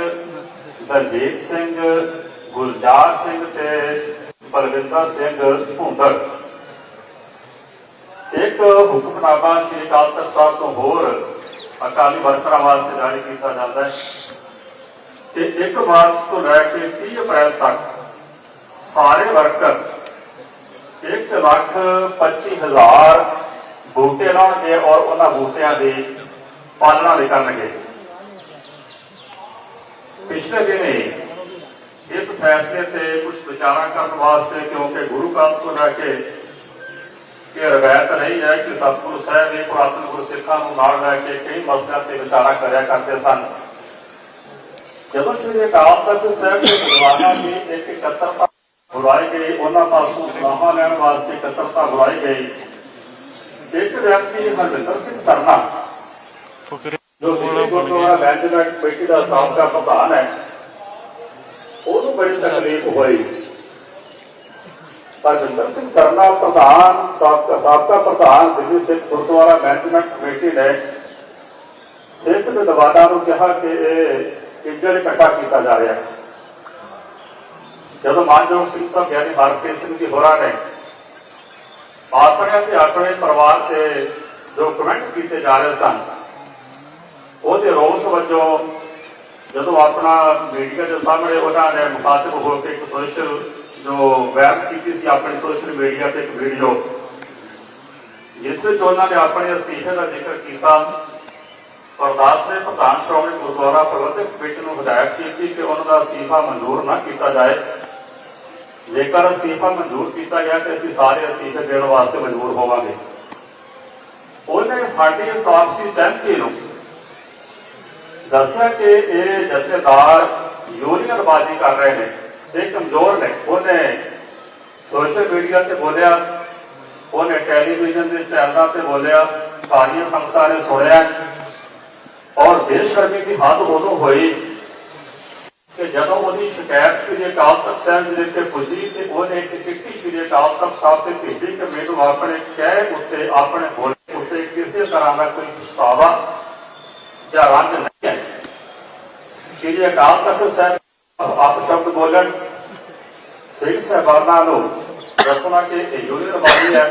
ਦਲਜੀਤ ਸਿੰਘ, ਗੁਲਜ਼ਾਰ ਸਿੰਘ ਤੇ ਬਲਵਿੰਦਰ ਸਿੰਘ ਭੁੰਦੜ ਇੱਕ ਹੁਕਮਨਾਮਾ ਸ਼੍ਰੀ ਅਕਾਲ ਤਖਤ ਸਾਹਿਬ ਤੋਂ ਹੋਰ ਅਕਾਲੀ ਵਰਕਰਾਂ ਵਾਸਤੇ ਜਾਰੀ ਕੀਤਾ ਜਾਂਦਾ ਹੈ ਕਿ 1 ਮਾਰਚ ਤੋਂ ਲੈ ਕੇ 30 ਅਪ੍ਰੈਲ ਤੱਕ ਸਾਰੇ ਵਰਕਰ 1 ਲੱਖ 25 ਹਜ਼ਾਰ ਬੂਟੇ ਲਾਉਣਗੇ ਔਰ ਉਹਨਾਂ ਬੂਟਿਆਂ ਦੀ ਪਾਲਣਾ ਵੀ ਕਰਨਗੇ। ਪਿਛਲੇ ਦਿਨੇ ਇਸ ਫੈਸਲੇ ਤੇ ਕੁਝ ਵਿਚਾਰਾਂ ਕਰਨ ਵਾਸਤੇ ਕਿਉਂਕਿ ਗੁਰੂ ਕਾਲ ਤੋਂ ਲੈ ਕੇ ਇਹ ਰਵਾਇਤ ਰਹੀ ਹੈ ਕਿ ਸਤਿਗੁਰੂ ਸਾਹਿਬ ਨੇ ਪੁਰਾਤਨ ਗੁਰਸਿੱਖਾਂ ਨੂੰ ਨਾਲ ਲੈ ਕੇ ਕਈ ਮਸਲਿਆਂ ਤੇ ਵਿਚਾਰਾ ਕਰਿਆ ਕਰਦੇ ਸਨ। ਜਦੋਂ ਸ਼੍ਰੀ ਅਕਾਲ ਤਖਤ ਸਾਹਿਬ ਦੇ ਵਿਦਵਾਨਾਂ ਦੀ ਇੱਕ ਇਕੱਤਰਤਾ ਬੁਲਾਈ ਗਈ ਉਹਨਾਂ ਪਾਸੋਂ ਸਲਾਹਾਂ ਲੈਣ ਵਾਸਤੇ ਇਕੱਤਰਤਾ ਬੁਲਾਈ ਗਈ ਇੱਕ ਵਿਅਕਤੀ ਹਰਜਿੰਦਰ ਸਿੰਘ ਸਰਨਾ ਫਕਰੇ ਜੋ ਦਿੱਲੀ ਗੁਰਦੁਆਰਾ ਮੈਨੇਜਮੈਂਟ ਕਮੇਟੀ ਦਾ ਸਾਬਕਾ ਪ੍ਰਧਾਨ ਹੈ ਉਹਨੂੰ ਬੜੀ ਤਕਲੀਫ ਹੋਈ। ਹਰਜਿੰਦਰ ਸਿੰਘ ਸਰਨਾ ਪ੍ਰਧਾਨ ਸਾਬਕਾ ਸਾਬਕਾ ਪ੍ਰਧਾਨ ਦਿੱਲੀ ਸਿੱਖ ਗੁਰਦੁਆਰਾ ਮੈਨੇਜਮੈਂਟ ਕਮੇਟੀ ਨੇ ਸਿੱਖ ਵਿਦਵਾਨਾਂ ਨੂੰ ਕਿਹਾ ਕਿ ਇਹ ਇੱਜੜ ਇਕੱਠਾ ਕੀਤਾ ਜਾ ਰਿਹਾ ਹੈ। ਜਦੋਂ ਮਾਨਯੋਗ ਸਿੰਘ ਸਾਹਿਬ ਗਿਆਨੀ ਹਰਪ੍ਰੀਤ ਸਿੰਘ ਜੀ ਹੋਰਾਂ ਨੇ ਆਪਣੇ ਤੇ ਆਪਣੇ ਪਰਿਵਾਰ ਤੇ ਜੋ ਕਮੈਂਟ ਕੀਤੇ ਜਾ ਰਹੇ ਸਨ, ਉਹਦੇ ਰੋਸ ਵਜੋਂ ਜਦੋਂ ਆਪਣਾ ਮੀਡੀਆ ਦੇ ਸਾਹਮਣੇ ਉਹਨਾਂ ਨੇ ਮੁਖਾਤਬ ਹੋ ਕੇ ਇੱਕ ਸੋਸ਼ਲ ਜੋ ਵਾਇਰਲ ਕੀਤੀ ਸੀ, ਆਪਣੀ ਸੋਸ਼ਲ ਮੀਡੀਆ ਤੇ ਇੱਕ ਵੀਡੀਓ ਜਿਸ ਵਿੱਚ ਉਹਨਾਂ ਨੇ ਆਪਣੇ ਅਸਤੀਫੇ ਦਾ ਜ਼ਿਕਰ ਕੀਤਾ। ਅਰਦਾਸ ਨੇ ਪ੍ਰਧਾਨ ਸ਼੍ਰੋਮਣੀ ਗੁਰਦੁਆਰਾ ਪ੍ਰਬੰਧਕ ਕਮੇਟੀ ਨੂੰ ਹਦਾਇਤ ਕੀਤੀ ਕਿ ਉਹਨਾਂ ਦਾ ਅਸਤੀਫਾ ਮਨਜ਼ੂਰ ਨਾ ਕੀਤਾ ਜਾਏ। ਜੇਕਰ ਅਸਤੀਫਾ ਮਨਜ਼ੂਰ ਕੀਤਾ ਗਿਆ ਤੇ ਅਸੀਂ ਸਾਰੇ ਅਸਤੀਫੇ ਦੇਣ ਵਾਸਤੇ ਮਜਬੂਰ ਹੋਵਾਂਗੇ। ਉਹਨੇ ਸਾਡੀ ਇਸ ਆਪਸੀ ਸਹਿਮਤੀ ਨੂੰ ਦੱਸਿਆ ਕਿ ਇਹ ਜਥੇਦਾਰ ਯੂਨੀਅਨਬਾਜ਼ੀ ਕਰ ਰਹੇ ਨੇ ਇਹ ਕਮਜ਼ੋਰ ਨੇ। ਉਹਨੇ ਸੋਸ਼ਲ ਮੀਡੀਆ ਤੇ ਬੋਲਿਆ, ਉਹਨੇ ਟੈਲੀਵਿਜ਼ਨ ਦੇ ਚੈਨਲਾਂ ਤੇ ਬੋਲਿਆ, ਸਾਰੀਆਂ ਸੰਗਤਾਂ ਨੇ ਸੁਣਿਆ। ਔਰ ਬੇਸ਼ਰਮੀ ਦੀ ਹੱਦ ਉਦੋਂ ਹੋਈ ਕਿ ਜਦੋਂ ਉਹਦੀ ਸ਼ਿਕਾਇਤ ਸ਼੍ਰੀ ਅਕਾਲ ਤਖਤ ਸਾਹਿਬ ਜੀ ਦੇ ਉੱਤੇ ਪੁੱਜੀ ਤੇ ਉਹਨੇ ਇੱਕ ਚਿੱਠੀ ਸ਼੍ਰੀ ਅਕਾਲ ਤਖਤ ਸਾਹਿਬ ਤੇ ਭੇਜੀ ਕਿ ਮੈਨੂੰ ਆਪਣੇ ਕਹਿ ਉੱਤੇ, ਆਪਣੇ ਬੋਲੇ ਉੱਤੇ ਕਿਸੇ ਤਰ੍ਹਾਂ ਦਾ ਕੋਈ ਪਛਤਾਵਾ ਜਾਂ ਰੰਗ ਨਹੀਂ ਹੈ ਸ਼੍ਰੀ ਅਕਾਲ ਤਖਤ ਸਾਹਿਬ ਆਪ ਸ਼ਬਦ ਬੋਲਣ। ਸਿੰਘ ਸਾਹਿਬਾਨਾਂ ਨੂੰ ਦੱਸਣਾ ਕਿ ਇਹ ਯੂਨੀਅਨਬਾਜ਼ੀ ਹੈ।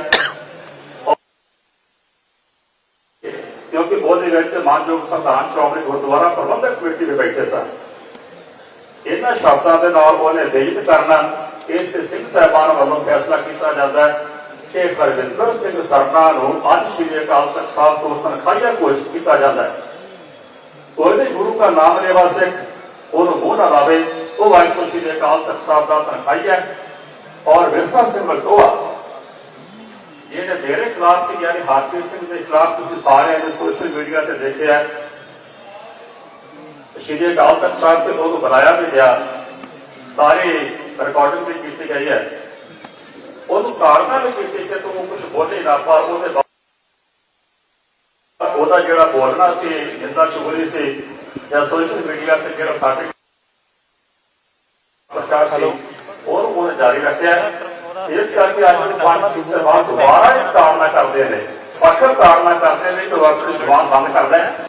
ਕਿਉਂਕਿ ਉਹਦੇ ਵਿੱਚ ਮਾਨਯੋਗ ਪ੍ਰਧਾਨ ਸ਼੍ਰੋਮਣੀ ਗੁਰਦੁਆਰਾ ਪ੍ਰਬੰਧਕ ਕਮੇਟੀ ਦੇ ਬੈਠੇ ਸਨ। ਇਹਨਾਂ ਸ਼ਬਦਾਂ ਦੇ ਨਾਲ ਉਹਨੇ ਬੇਇੱਜ਼ਤ ਕਰਨਾ, ਇਸ ਸਿੰਘ ਸਾਹਿਬਾਨ ਵੱਲੋਂ ਫੈਸਲਾ ਕੀਤਾ ਜਾਂਦਾ ਹੈ ਕਿ ਹਰਵਿੰਦਰ ਸਿੰਘ ਸਰਨਾ ਨੂੰ ਅੱਜ ਸ਼੍ਰੀ ਅਕਾਲ ਤਖਤ ਸਾਹਿਬ ਤੋਂ ਤਨਖਾਹੀਆ ਘੋਸ਼ਿਤ ਕੀਤਾ ਜਾਂਦਾ ਹੈ ਉਹਦੇ ਗੁਰੂ ਦਾ ਨਾਮ ਲੈਵਾ ਸਿੱਖ, ਉਹਨੂੰ ਮੂੰਹ ਨਾ ਲਾਵੇ, ਉਹ ਵਾਹਿਗੁਰੂ ਸ਼੍ਰੀ ਅਕਾਲ ਤਖਤ ਸਾਹਿਬ ਦਾ ਤਨਖਾਹੀਆ ਹੈ ਔਰ ਵਿਰਸਾ ਸਿੰਘ ਮਲਟੋਆ ਜਿਹੜੇ ਮੇਰੇ ਖਿਲਾਫ ਸੀ, ਯਾਨੀ ਹਰਪ੍ਰੀਤ ਸਿੰਘ ਦੇ ਖਿਲਾਫ ਤੁਸੀਂ ਸਾਰਿਆਂ ਨੇ ਸੋਸ਼ਲ ਮੀਡੀਆ ਤੇ ਦੇਖਿਆ ਹੈ। ਸ਼੍ਰੀ ਅਕਾਲ ਤਖਤ ਸਾਹਿਬ ਤੇ ਉਹਨੂੰ ਬੁਲਾਇਆ ਵੀ ਗਿਆ, ਸਾਰੇ ਰਿਕਾਰਡਿੰਗ ਵੀ ਕੀਤੀ ਗਈ ਹੈ। ਉਹਨੂੰ ਕਾਰਨਾ ਵੀ ਕੀਤੀ ਕਿ ਤੂੰ ਕੁਝ ਬੋਲੇ ਨਾ ਪਰ ਉਹਦੇ ਉਹਦਾ ਜਿਹੜਾ ਬੋਲਣਾ ਸੀ, ਜਿੰਦਾ ਚੁਗਲੀ ਸੀ, ਜਾਂ ਸੋਸ਼ਲ ਮੀਡੀਆ ਤੇ ਜਿਹੜਾ ਸਾਡੇ ਪ੍ਰਚਾਰ ਸੀ ਉਹ ਜਾਰੀ ਰੱਖਿਆ ਇਸ ਕਰਕੇ ਅੱਜ ਦੇ ਪੰਜ ਸਭਾ ਦੁਬਾਰਾ ਇੱਕ ਤਾੜਨਾ ਕਰਦੇ ਨੇ। ਸਖਤ ਕਾਰਨਾ ਕਰਦੇ ਨੇ ਕਿ ਉਹ ਆਪਣੀ ਜ਼ੁਬਾਨ ਬੰਦ ਕਰ ਹੈ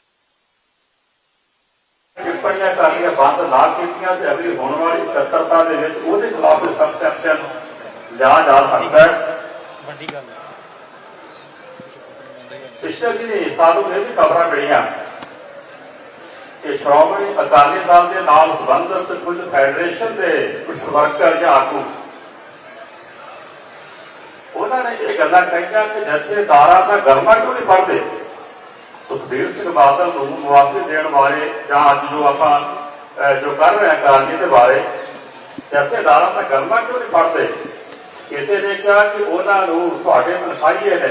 ਟਿੱਪਣੀਆਂ ਕਰਨੀਆਂ ਬੰਦ ਨਾ ਕੀਤੀਆਂ ਤੇ ਅਗਲੀ ਹੋਣ ਵਾਲੀ ਇਕੱਤਰਤਾ ਦੇ ਵਿੱਚ ਉਹਦੇ ਖਿਲਾਫ ਸਖਤ ਐਕਸ਼ਨ ਲਿਆ ਜਾ ਸਕਦਾ ਹੈ। ਵੱਡੀ ਗੱਲ ਪਿਛਲੇ ਦਿਨੀ ਸਾਨੂੰ ਇਹ ਵੀ ਖਬਰਾਂ ਮਿਲੀਆਂ ਕਿ ਸ਼੍ਰੋਮਣੀ ਅਕਾਲੀ ਦਲ ਦੇ ਨਾਲ ਸੰਬੰਧਿਤ ਕੁਝ ਫੈਡਰੇਸ਼ਨ ਦੇ ਕੁਝ ਵਰਕਰ ਜਾਂ ਆਗੂ ਉਹਨਾਂ ਨੇ ਇਹ ਗੱਲਾਂ ਕਹੀਆਂ ਕਿ ਜਥੇਦਾਰਾਂ ਦਾ ਗਰਮਾ ਕਿਉਂ ਨਹੀਂ ਪੜਦੇ ਸੁਖਬੀਰ ਸਿੰਘ ਬਾਦਲ ਨੂੰ ਮੁਆਫੀ ਦੇਣ ਬਾਰੇ ਜਾਂ ਅੱਜ ਜੋ ਆਪਾਂ ਜੋ ਕਰ ਰਹੇ ਹਾਂ ਕਾਰਨੀ ਦੇ ਬਾਰੇ ਜਥੇਦਾਰਾਂ ਦਾ ਗਰਮਾ ਕਿਉਂ ਨਹੀਂ ਪੜਦੇ ਕਿਸੇ ਨੇ ਕਿਹਾ ਕਿ ਉਹਨਾਂ ਨੂੰ ਤੁਹਾਡੇ ਤਨਖਾਹੀਏ ਨੇ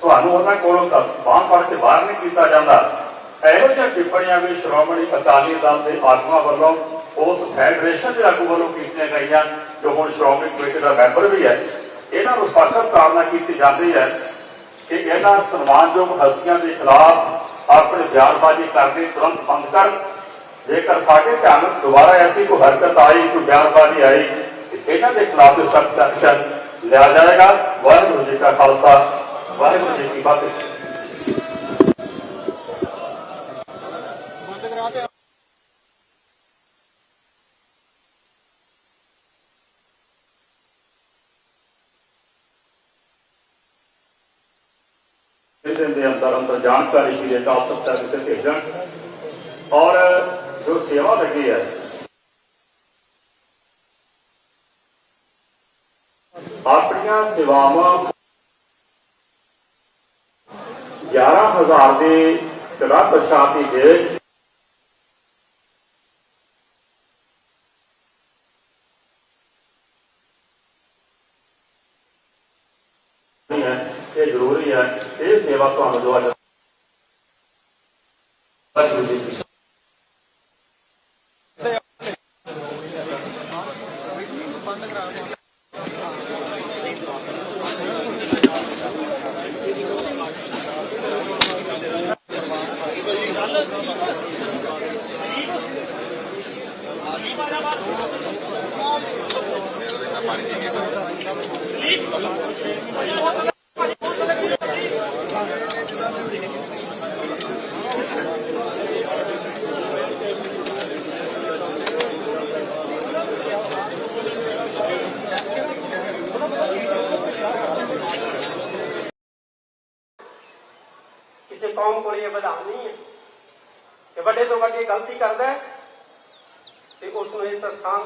ਤੁਹਾਨੂੰ ਉਹਨਾਂ ਕੋਲੋਂ ਬਾਹ ਫੜ ਕੇ ਬਾਹਰ ਨਹੀਂ ਕੀਤਾ ਜਾਂਦਾ। ਇਹੋ ਜਿਹੀਆਂ ਟਿੱਪਣੀਆਂ ਵੀ ਸ਼੍ਰੋਮਣੀ ਅਕਾਲੀ ਦਲ ਦੇ ਆਗੂਆਂ ਵੱਲੋਂ ਉਸ ਫੈਡਰੇਸ਼ਨ ਦੇ ਆਗੂ ਵੱਲੋਂ ਕੀਤੀਆਂ ਗਈਆਂ, ਜੋ ਹੁਣ ਸ਼੍ਰੋਮਣੀ ਕਮੇਟੀ ਦਾ ਮੈਂਬਰ ਵੀ ਹੈ। ਇਹਨਾਂ ਨੂੰ ਸਖਤ ਕਾਰਨਾ ਕੀਤੀ ਜਾਂਦੀ ਹੈ। ਕਿ ਇਹਨਾਂ ਸਨਮਾਨਯੋਗ ਹਸਤੀਆਂ ਦੇ ਖਿਲਾਫ ਆਪਣੀ ਬਿਆਨਬਾਜ਼ੀ ਕਰਨੀ ਤੁਰੰਤ ਬੰਦ ਕਰ ਜੇਕਰ ਸਾਡੇ ਧਿਆਨ ਵਿੱਚ ਦੁਬਾਰਾ ਐਸੀ ਕੋਈ ਹਰਕਤ ਆਈ, ਕੋਈ ਬਿਆਨਬਾਜ਼ੀ ਆਈ, ਤੇ ਇਹਨਾਂ ਦੇ ਖਿਲਾਫ ਸਖਤ ਐਕਸ਼ਨ ਲਿਆ ਜਾਏਗਾ। ਵਾਹਿਗੁਰੂ ਜੀ ਕਾ ਖਾਲਸਾ, ਵਾਹਿਗੁਰੂ ਜੀ ਕੀ ਫਤਿਹ। ਦਿਨ ਦੇ ਅੰਦਰ ਅੰਦਰ ਜਾਣਕਾਰੀ ਸ਼੍ਰੀ ਅਕਾਲ ਤਖਤ ਸਾਹਿਬ ਤੇ ਭੇਜਣ। ਔਰ ਜੋ ਸੇਵਾ ਲੱਗੀ ਹੈ, ਆਪਣੀਆਂ ਸੇਵਾਵਾਂ 11000 ਦੇ ਕਲਾ ਪ੍ਰਸ਼ਾਦੀ ਦੇ ਨਹੀਂ ਹੈ ਇਹ ਜ਼ਰੂਰੀ ਹੈ ਇਹ ਸੇਵਾ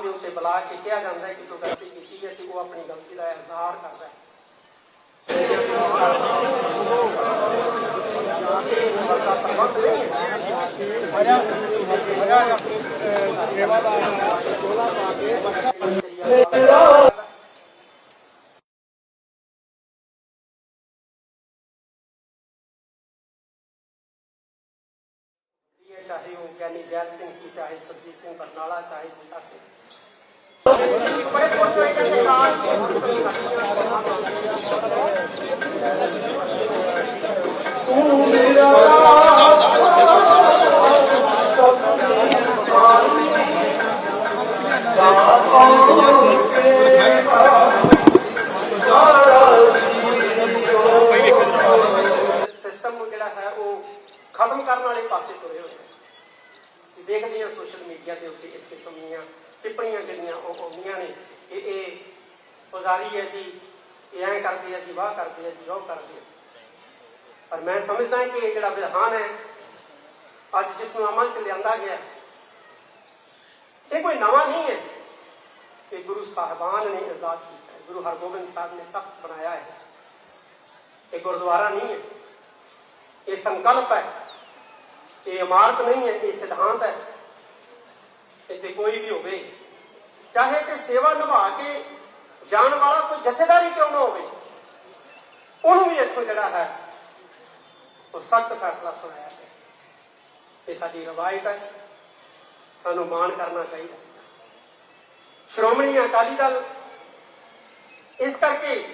ਦੇ ਉੱਤੇ ਬੁਲਾ ਕੇ ਕਿਹਾ ਜਾਂਦਾ ਹੈ ਕਿ ਤੂੰ ਗਲਤੀ ਕੀਤੀ ਹੈ ਤੇ ਉਹ ਆਪਣੀ ਗਲਤੀ ਦਾ ਇਜ਼ਹਾਰ ਕਰਦਾ ਹੈ ਇਸ ਵਰਗਾ ਪ੍ਰਬੰਧ ਨਹੀਂ ਹੈ ਚਾਹੇ ਉਹ ਗਿਆਨੀ ਜੈਲ ਸਿੰਘ ਸੀ ਚਾਹੇ ਸੁਰਜੀਤ ਸਿੰਘ ਬਰਨਾਲਾ ਚਾਹੇ ਬੂਟਾ ਸਿੰਘ ਬੜੇ ਖੁਸ਼ ਹੋਏ ਕਹਿੰਦੇ ਰਾਜ ਸਿਸਟਮ ਨੂੰ ਜਿਹੜਾ ਹੈ ਉਹ ਖਤਮ ਕਰਨ ਵਾਲੇ ਪਾਸੇ ਤੁਰੇ ਹੋਏ ਅਸੀਂ ਦੇਖਦੇ ਹਾਂ ਸੋਸ਼ਲ ਮੀਡੀਆ ਦੇ ਉੱਤੇ ਇਸ ਕਿਸਮ ਦੀਆਂ ਟਿੱਪਣੀਆਂ ਜਿਹੜੀਆਂ ਉਹ ਆਉਂਦੀਆਂ ਨੇ ਕਿ ਇਹ ਪੁਜ਼ਾਰੀ ਹੈ ਜੀ, ਇਹ ਐਂ ਕਰਦੇ ਆ ਜੀ, ਵਾਹ ਕਰਦੇ ਆ ਜੀ, ਉਹ ਕਰਦੇ ਆ। ਪਰ ਮੈਂ ਸਮਝਦਾ ਕਿ ਇਹ ਜਿਹੜਾ ਵਿਧਾਨ ਹੈ, ਅੱਜ ਜਿਸ ਨੂੰ ਅਮਲ 'ਚ ਲਿਆਂਦਾ ਗਿਆ, ਇਹ ਕੋਈ ਨਵਾਂ ਨਹੀਂ ਹੈ ਇਹ ਗੁਰੂ ਸਾਹਿਬਾਨ ਨੇ ਆਜ਼ਾਦ ਕੀਤਾ ਗੁਰੂ ਹਰਗੋਬਿੰਦ ਸਾਹਿਬ ਨੇ ਤਖਤ ਬਣਾਇਆ ਹੈ। ਇਹ ਗੁਰਦੁਆਰਾ ਨਹੀਂ ਹੈ। ਇਹ ਸੰਕਲਪ ਹੈ। ਇਹ ਇਮਾਰਤ ਨਹੀਂ ਹੈ। ਇਹ ਸਿਧਾਂਤ ਹੈ। ਇੱਥੇ ਕੋਈ ਵੀ ਹੋਵੇ, ਚਾਹੇ ਕਿ ਸੇਵਾ ਨਿਭਾ ਕੇ ਜਾਣ ਵਾਲਾ ਕੋਈ ਜਥੇਦਾਰੀ ਕਿਉਂ ਨਾ ਹੋਵੇ, ਉਹਨੂੰ ਵੀ ਇੱਥੋਂ ਜਿਹੜਾ ਹੈ, ਉਹ ਸਖਤ ਫੈਸਲਾ ਸੁਣਾਇਆ ਹੈ ਇਹ ਸਾਡੀ ਰਵਾਇਤ ਹੈ, ਸਾਨੂੰ ਮਾਣ ਕਰਨਾ ਚਾਹੀਦਾ। ਸ਼੍ਰੋਮਣੀ ਅਕਾਲੀ ਦਲ, ਇਸ ਕਰਕੇ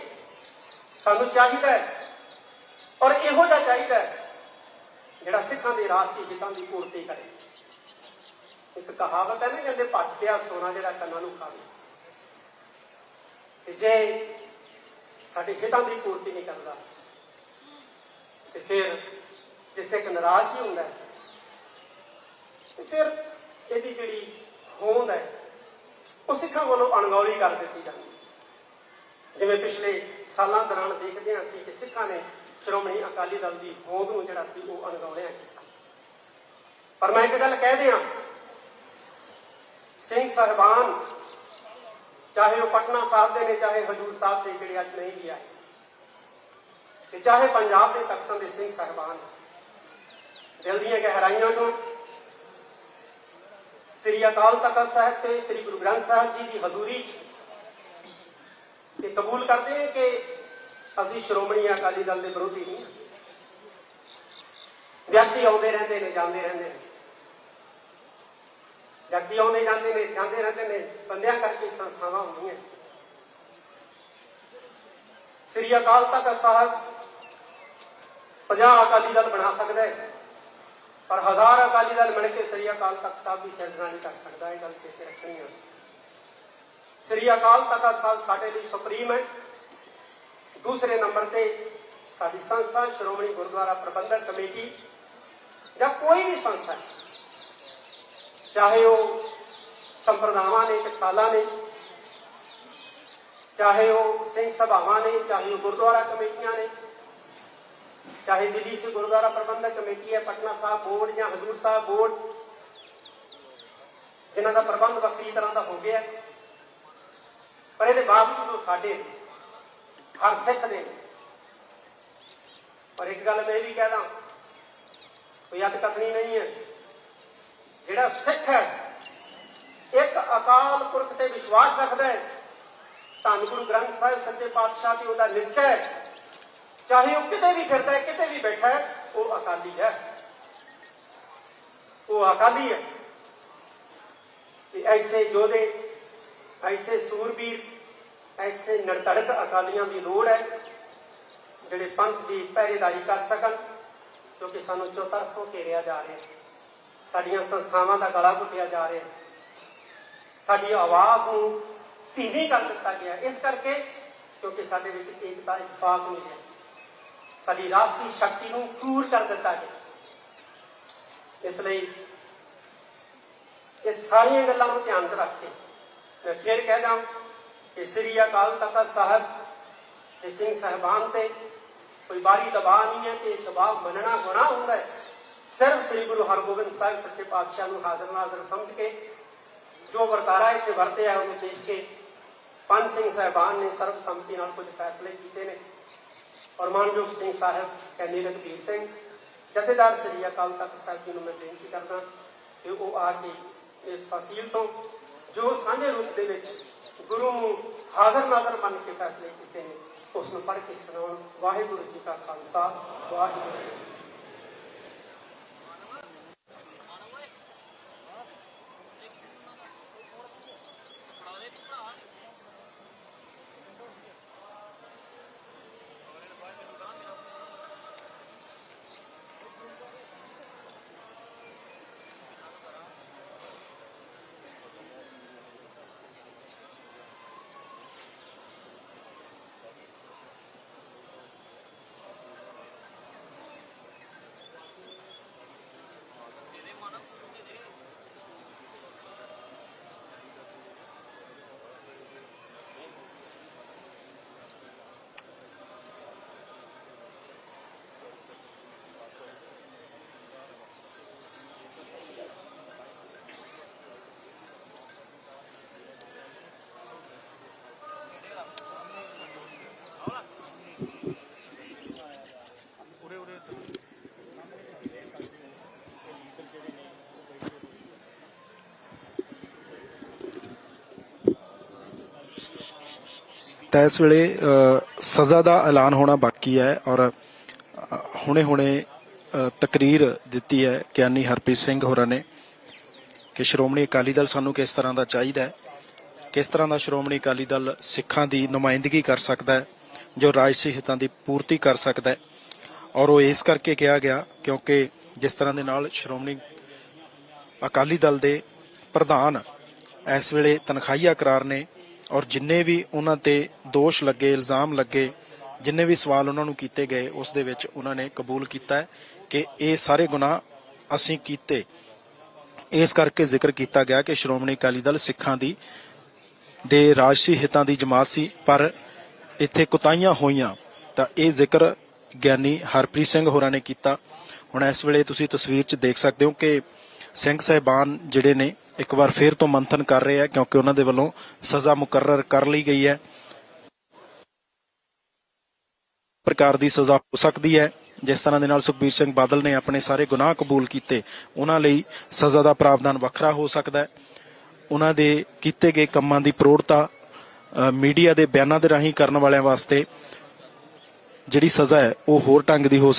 ਸਾਨੂੰ ਚਾਹੀਦਾ ਹੈ, ਔਰ ਇਹੋ ਜਿਹਾ ਚਾਹੀਦਾ ਜਿਹੜਾ ਸਿੱਖਾਂ ਦੇ ਰਾਜਸੀ ਹਿੱਤਾਂ ਦੀ ਪੂਰਤੀ ਕਰੇ। ਇੱਕ ਕਹਾਵਤ ਹੈ ਨਾ ਕਹਿੰਦੇ ਪੱਟ ਪਿਆ ਸੋਨਾ ਜਿਹੜਾ ਕੰਨਾਂ ਨੂੰ ਖਾਵੇ। ਤੇ ਜੇ ਸਾਡੇ ਹਿੱਤਾਂ ਦੀ ਪੂਰਤੀ ਨਹੀਂ ਕਰਦਾ, ਤੇ ਫਿਰ ਜਿਸ ਇੱਕ ਨਿਰਾਸ਼ ਹੀ ਹੁੰਦਾ ਤੇ ਫਿਰ ਇਹਦੀ ਜਿਹੜੀ ਹੋਂਦ ਹੈ, ਉਹ ਸਿੱਖਾਂ ਵੱਲੋਂ ਅਣਗੌਲੀ ਕਰ ਦਿੱਤੀ ਜਾਂਦੀ ਜਿਵੇਂ ਪਿਛਲੇ ਸਾਲਾਂ ਦੌਰਾਨ ਦੇਖਦੇ ਹਾਂ ਅਸੀਂ ਕਿ ਸਿੱਖਾਂ ਨੇ ਸ਼੍ਰੋਮਣੀ ਅਕਾਲੀ ਦਲ ਦੀ ਹੋਂਦ ਨੂੰ ਜਿਹੜਾ ਸੀ ਉਹ ਅਣਗੌਲਿਆ ਕੀਤਾ। ਪਰ ਮੈਂ ਇੱਕ ਗੱਲ ਕਹਿ ਦਿਆਂ ਸਿੰਘ ਸਾਹਿਬਾਨ, ਚਾਹੇ ਉਹ ਪਟਨਾ ਸਾਹਿਬ ਦੇ ਨੇ, ਚਾਹੇ ਹਜੂਰ ਸਾਹਿਬ ਦੇ, ਜਿਹੜੇ ਅੱਜ ਨਹੀਂ ਵੀ ਆਏ। ਤੇ ਚਾਹੇ ਪੰਜਾਬ ਦੇ ਤਖਤਾਂ ਦੇ ਸਿੰਘ ਸਾਹਿਬਾਨ, ਦਿਲ ਦੀਆਂ ਗਹਿਰਾਈਆਂ ਤੋਂ, ਸ੍ਰੀ ਅਕਾਲ ਤਖਤ ਸਾਹਿਬ ਤੇ ਸ੍ਰੀ ਗੁਰੂ ਗ੍ਰੰਥ ਸਾਹਿਬ ਜੀ ਦੀ ਹਜ਼ੂਰੀ ਇਹ ਕਬੂਲ ਕਰਦੇ ਹਾਂ ਕਿ ਅਸੀਂ ਸ਼੍ਰੋਮਣੀ ਅਕਾਲੀ ਦਲ ਦੇ ਵਿਰੋਧੀ ਨਹੀਂ ਵਿਅਕਤੀ ਆਉਂਦੇ ਰਹਿੰਦੇ ਨੇ, ਜਾਂਦੇ ਰਹਿੰਦੇ ਨੇ। ਵਿਅਕਤੀ ਆਉਂਦੇ ਜਾਂਦੇ ਨੇ ਜਾਂਦੇ ਰਹਿੰਦੇ ਨੇ ਬੰਦਿਆਂ ਕਰਕੇ ਸੰਸਥਾਵਾਂ ਹੁੰਦੀਆਂ ਸ੍ਰੀ ਅਕਾਲ ਤਖਤ ਸਾਹਿਬ 50 ਅਕਾਲੀ ਦਲ ਬਣਾ ਸਕਦਾ ਹੈ ਪਰ ਹਜ਼ਾਰ ਅਕਾਲੀ ਦਲ ਬਣ ਕੇ ਸ੍ਰੀ ਅਕਾਲ ਤਖਤ ਸਾਹਿਬ ਦੀ ਸਿਰਜਣਾ ਨਹੀਂ ਕਰ ਸਕਦਾ ਇਹ ਗੱਲ ਚੇਤੇ ਰੱਖਣੀ ਹੈ ਸ੍ਰੀ ਅਕਾਲ ਤਖਤ ਸਾਹਿਬ ਸਾਡੇ ਲਈ ਸੁਪਰੀਮ ਹੈ। ਦੂਸਰੇ ਨੰਬਰ ਤੇ ਸਾਡੀ ਸੰਸਥਾ ਸ਼੍ਰੋਮਣੀ ਗੁਰਦੁਆਰਾ ਪ੍ਰਬੰਧਕ ਕਮੇਟੀ ਜਾਂ ਕੋਈ ਵੀ ਸੰਸਥਾ ਹੈ, ਚਾਹੇ ਉਹ ਸੰਪਰਦਾਵਾਂ ਨੇ, ਟਕਸਾਲਾਂ ਨੇ, ਚਾਹੇ ਉਹ ਸਿੰਘ ਸਭਾਵਾਂ ਨੇ, ਚਾਹੇ ਉਹ ਗੁਰਦੁਆਰਾ ਕਮੇਟੀਆਂ ਨੇ, ਚਾਹੇ ਦਿੱਲੀ ਸੇ ਗੁਰਦੁਆਰਾ ਪ੍ਰਬੰਧਕ ਕਮੇਟੀ ਹੈ, ਪਟਨਾ ਸਾਹਿਬ ਬੋਰਡ ਜਾਂ ਹਜ਼ੂਰ ਸਾਹਿਬ ਬੋਰਡ, ਜਿਨ੍ਹਾਂ ਦਾ ਪ੍ਰਬੰਧ ਵੱਖਰੀ ਤਰ੍ਹਾਂ ਦਾ ਹੋ ਗਿਆ ਪਰ ਇਹਦੇ ਬਾਵਜੂਦ ਉਹ ਸਾਡੇ ਹਰ ਸਿੱਖ ਨੇ। ਪਰ ਇੱਕ ਗੱਲ ਮੈਂ ਇਹ ਵੀ ਕਹਿਦਾ ਕੋਈ ਅੱਤ ਨਹੀਂ ਹੈ ਜਿਹੜਾ ਸਿੱਖ ਹੈ, ਇੱਕ ਅਕਾਲ ਪੁਰਖ ਤੇ ਵਿਸ਼ਵਾਸ ਰੱਖਦਾ ਹੈ, ਧੰਨ ਗੁਰੂ ਗ੍ਰੰਥ ਸਾਹਿਬ ਸੱਚੇ ਪਾਤਸ਼ਾਹ ਤੇ ਉਹਦਾ ਨਿਸ਼ਚੈ ਹੈ। ਚਾਹੇ ਉਹ ਕਿਤੇ ਵੀ ਫਿਰਦਾ ਹੈ, ਕਿਤੇ ਵੀ ਬੈਠਾ ਹੈ, ਉਹ ਅਕਾਲੀ ਹੈ। ਉਹ ਅਕਾਲੀ ਹੈ। ਤੇ ਐਸੇ ਯੋਧੇ, ਐਸੇ ਸੂਰਬੀਰ, ਐਸੇ ਨਿਰਤੜਕ ਅਕਾਲੀਆਂ ਦੀ ਲੋੜ ਹੈ, ਜਿਹੜੇ ਪੰਥ ਦੀ ਪਹਿਰੇਦਾਰੀ ਕਰ ਸਕਣ, ਕਿਉਂਕਿ ਸਾਨੂੰ ਚੌਤਰਫੋਂ ਘੇਰਿਆ ਜਾ ਰਿਹਾ ਹੈ। ਸਾਡੀਆਂ ਸੰਸਥਾਵਾਂ ਦਾ ਗਲਾ ਘੁੱਟਿਆ ਜਾ ਰਿਹਾ ਸਾਡੀ ਆਵਾਜ਼ ਨੂੰ ਧੀਮੀ ਕਰ ਦਿੱਤਾ ਗਿਆ ਇਸ ਕਰਕੇ ਕਿਉਂਕਿ ਸਾਡੇ ਵਿੱਚ ਏਕਤਾ, ਇਤਫਾਕ ਨਹੀਂ ਹੈ। ਸਾਡੀ ਰਾਸ਼ਟਰੀ ਸ਼ਕਤੀ ਨੂੰ ਚੂਰ ਕਰ ਦਿੱਤਾ ਗਿਆ ਇਸ ਲਈ ਇਹ ਸਾਰੀਆਂ ਗੱਲਾਂ ਨੂੰ ਧਿਆਨ 'ਚ ਰੱਖ ਕੇ ਮੈਂ ਫਿਰ ਕਹਿਦਾ ਕਿ ਸ੍ਰੀ ਅਕਾਲ ਤਖਤ ਸਾਹਿਬ ਤੇ ਸਿੰਘ ਸਾਹਿਬਾਨ ਤੇ ਕੋਈ ਬਾਰੀ ਦਬਾਅ ਨਹੀਂ ਹੈ ਕਿ ਦਬਾਅ ਮੰਨਣਾ ਗੁਨਾਹ ਹੁੰਦਾ ਹੈ। ਸਿਰਫ ਸ੍ਰੀ ਗੁਰੂ ਹਰਗੋਬਿੰਦ ਸਾਹਿਬ ਸੱਚੇ ਪਾਤਸ਼ਾਹ ਨੂੰ ਹਾਜ਼ਰ ਨਾਜ਼ਰ ਸਮਝ ਕੇ ਜੋ ਵਰਤਾਰਾ ਇੱਥੇ ਵਰਤਿਆ ਉਹਨੂੰ ਦੇਖ ਕੇ ਪੰਜ ਸਿੰਘ ਸਾਹਿਬਾਨ ਨੇ ਸਰਬਸੰਮਤੀ ਨਾਲ ਕੁਝ ਫੈਸਲੇ ਕੀਤੇ ਨੇ। ਔਰ ਮਾਨਯੋਗ ਸਿੰਘ ਸਾਹਿਬ ਕੈਨੀ ਰਘਬੀਰ ਸਿੰਘ, ਜਥੇਦਾਰ ਸ੍ਰੀ ਅਕਾਲ ਤਖਤ ਸਾਹਿਬ ਜੀ ਨੂੰ ਮੈਂ ਬੇਨਤੀ ਕਰਦਾ ਕਿ ਉਹ ਆ ਕੇ ਇਸ ਫਸੀਲ ਤੋਂ ਜੋ ਸਾਂਝੇ ਰੂਪ ਦੇ ਵਿੱਚ ਗੁਰੂ ਨੂੰ ਹਾਜ਼ਰ ਨਾਜ਼ਰ ਮੰਨ ਕੇ ਫੈਸਲੇ ਕੀਤੇ ਨੇ, ਉਸ ਨੂੰ ਪੜ੍ਹ ਕੇ ਸੁਣਾਉਣ। ਵਾਹਿਗੁਰੂ ਜੀ ਕਾ ਖਾਲਸਾ, ਵਾਹਿਗੁਰੂ ਤਾਂ ਇਸ ਵੇਲੇ ਸਜ਼ਾ ਦਾ ਐਲਾਨ ਹੋਣਾ ਬਾਕੀ ਹੈ ਔਰ ਹੁਣੇ-ਹੁਣੇ ਤਕਰੀਰ ਦਿੱਤੀ ਹੈ ਗਿਆਨੀ ਹਰਪ੍ਰੀਤ ਸਿੰਘ ਹੋਰਾਂ ਨੇ ਕਿ ਸ਼੍ਰੋਮਣੀ ਅਕਾਲੀ ਦਲ ਸਾਨੂੰ ਕਿਸ ਤਰ੍ਹਾਂ ਦਾ ਚਾਹੀਦਾ ਹੈ, ਕਿਸ ਤਰ੍ਹਾਂ ਦਾ ਸ਼੍ਰੋਮਣੀ ਅਕਾਲੀ ਦਲ ਸਿੱਖਾਂ ਦੀ ਨੁਮਾਇੰਦਗੀ ਕਰ ਸਕਦਾ ਹੈ, ਜੋ ਰਾਜਸੀ ਹਿੱਤਾਂ ਦੀ ਪੂਰਤੀ ਕਰ ਸਕਦਾ ਹੈ। ਔਰ ਉਹ ਇਸ ਕਰਕੇ ਕਿਹਾ ਗਿਆ ਕਿਉਂਕਿ ਜਿਸ ਤਰ੍ਹਾਂ ਦੇ ਨਾਲ ਸ਼੍ਰੋਮਣੀ ਅਕਾਲੀ ਦਲ ਦੇ ਪ੍ਰਧਾਨ ਇਸ ਵੇਲੇ ਤਨਖਾਹੀਆ ਕਰਾਰ ਨੇ ਔਰ ਜਿੰਨੇ ਵੀ ਉਹਨਾਂ ਤੇ ਦੋਸ਼ ਲੱਗੇ, ਇਲਜ਼ਾਮ ਲੱਗੇ, ਜਿੰਨੇ ਵੀ ਸਵਾਲ ਉਹਨਾਂ ਨੂੰ ਕੀਤੇ ਗਏ, ਉਸ ਦੇ ਵਿੱਚ ਉਹਨਾਂ ਨੇ ਕਬੂਲ ਕੀਤਾ ਕਿ ਇਹ ਸਾਰੇ ਗੁਨਾਹ ਅਸੀਂ ਕੀਤੇ। ਇਸ ਕਰਕੇ ਜ਼ਿਕਰ ਕੀਤਾ ਗਿਆ ਕਿ ਸ਼੍ਰੋਮਣੀ ਅਕਾਲੀ ਦਲ ਸਿੱਖਾਂ ਦੀ, ਦੇ ਰਾਜਸੀ ਹਿੱਤਾਂ ਦੀ ਜਮਾਤ ਸੀ, ਪਰ ਇੱਥੇ ਕੁਤਾਈਆਂ ਹੋਈਆਂ, ਤਾਂ ਇਹ ਜ਼ਿਕਰ ਗਿਆਨੀ ਹਰਪ੍ਰੀਤ ਸਿੰਘ ਹੋਰਾਂ ਨੇ ਕੀਤਾ। ਹੁਣ ਇਸ ਵੇਲੇ ਤੁਸੀਂ ਤਸਵੀਰ 'ਚ ਦੇਖ ਸਕਦੇ ਹੋ ਕਿ ਸਿੰਘ ਸਾਹਿਬਾਨ ਜਿਹੜੇ ਨੇ ਇੱਕ ਵਾਰ ਫੇਰ ਤੋਂ ਮੰਥਨ ਕਰ ਰਹੇ ਆ, ਕਿਉਂਕਿ ਉਹਨਾਂ ਦੇ ਵੱਲੋਂ ਸਜ਼ਾ ਮੁਕਰਰ ਕਰ ਲਈ ਗਈ ਹੈ। ਪ੍ਰਕਾਰ ਦੀ ਸਜ਼ਾ ਹੋ ਸਕਦੀ ਹੈ। ਜਿਸ ਤਰ੍ਹਾਂ ਦੇ ਨਾਲ ਸੁਖਬੀਰ ਸਿੰਘ ਬਾਦਲ ਨੇ ਆਪਣੇ ਸਾਰੇ ਗੁਨਾਹ ਕਬੂਲ ਕੀਤੇ, ਉਹਨਾਂ ਲਈ ਸਜ਼ਾ ਦਾ ਪ੍ਰਾਵਧਾਨ ਵੱਖਰਾ ਹੋ ਸਕਦਾ ਹੈ। ਉਹਨਾਂ ਦੇ ਕੀਤੇ ਗਏ ਕੰਮਾਂ ਦੀ ਪ੍ਰੋੜਤਾ ਮੀਡੀਆ ਦੇ ਬਿਆਨਾਂ ਦੇ ਰਾਹੀਂ ਕਰਨ ਵਾਲਿਆਂ ਵਾਸਤੇ ਜਿਹੜੀ ਸਜ਼ਾ ਹੈ, ਉਹ ਹੋਰ ਢੰਗ ਦੀ ਹੋ